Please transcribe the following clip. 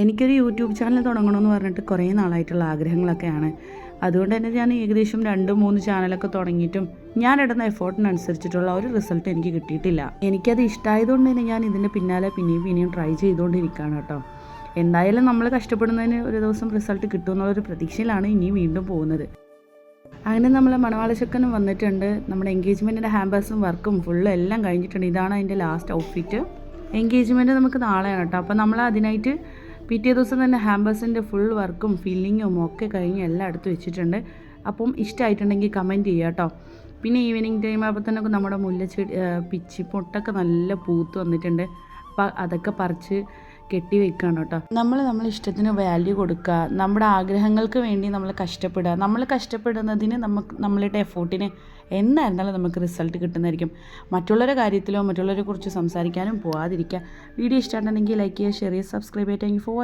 എനിക്കൊരു YouTube channel തുടങ്ങണമെന്ന് പറഞ്ഞിട്ട് കുറേ നാളായിട്ടുള്ള ആഗ്രഹങ്ങളൊക്കെയാണ്. അതുകൊണ്ട് തന്നെ ഞാൻ ഏകദേശം രണ്ട് മൂന്ന് ചാനലൊക്കെ തുടങ്ങിയിട്ടും ഞാൻ ഇടുന്ന എഫേർട്ടിനനുസരിച്ചിട്ടുള്ള ഒരു റിസൾട്ട് എനിക്ക് കിട്ടിയിട്ടില്ല. എനിക്കത് ഇഷ്ടമായതുകൊണ്ട് തന്നെ ഞാൻ ഇതിന്റെ പിന്നാലെ പിന്നെയും പിന്നെയും ട്രൈ ചെയ്തുകൊണ്ടിരിക്കുകയാണ് കേട്ടോ. എന്തായാലും നമ്മൾ കഷ്ടപ്പെടുന്നതിന് ഒരു ദിവസം റിസൾട്ട് കിട്ടുമെന്നുള്ളൊരു പ്രതീക്ഷയിലാണ് ഇനിയും വീണ്ടും പോകുന്നത്. അങ്ങനെ നമ്മളെ മണവാളശക്കനും വന്നിട്ടുണ്ട്. നമ്മുടെ എൻഗേജ്മെന്റിന്റെ ഹാമ്പേഴ്സും വർക്കും ഫുള്ളും എല്ലാം കഴിഞ്ഞിട്ടുണ്ട്. ഇതാണ് അതിന്റെ ലാസ്റ്റ് ഔട്ട്ഫിറ്റ്. എൻഗേജ്മെന്റ് നമുക്ക് നാളെയാണ് കേട്ടോ. അപ്പോൾ നമ്മൾ അതിനായിട്ട് പിറ്റേ ദിവസം തന്നെ ഹാമ്പേഴ്സിന്റെ ഫുൾ വർക്കും ഫില്ലിങ്ങും ഒക്കെ കഴിഞ്ഞ് എല്ലാം എടുത്ത് വെച്ചിട്ടുണ്ട്. അപ്പം ഇഷ്ടമായിട്ടുണ്ടെങ്കിൽ കമന്റ് ചെയ്യുക കേട്ടോ. പിന്നെ ഈവനിങ് ടൈം ആകുമ്പോൾ തന്നെ നമ്മുടെ മുല്ലച്ചെടി പിച്ചി പൊട്ടൊക്കെ നല്ല പൂത്ത് വന്നിട്ടുണ്ട്. അപ്പോൾ അതൊക്കെ പറിച്ച് കെട്ടി വെക്കുകയാണ് കേട്ടോ. നമ്മൾ നമ്മളെ ഇഷ്ടത്തിന് വാല്യൂ കൊടുക്കുക നമ്മുടെ ആഗ്രഹങ്ങൾക്ക് വേണ്ടി നമ്മൾ കഷ്ടപ്പെടുക. നമ്മൾ കഷ്ടപ്പെടുന്നതിന് നമുക്ക് നമ്മളുടെ എഫോർട്ടിന് എന്തായിരുന്നാലും നമുക്ക് റിസൾട്ട് കിട്ടുന്നതായിരിക്കും. മറ്റുള്ളവരുടെ കാര്യത്തിലോ മറ്റുള്ളവരെ കുറിച്ച് സംസാരിക്കാനും പോവാതിരിക്കുക. വീഡിയോ ഇഷ്ടമായിട്ടുണ്ടെങ്കിൽ ലൈക്ക് ചെയ്യുക ഷെയർ ചെയ്യുക സബ്സ്ക്രൈബ് ചെയ്യുക. Thank for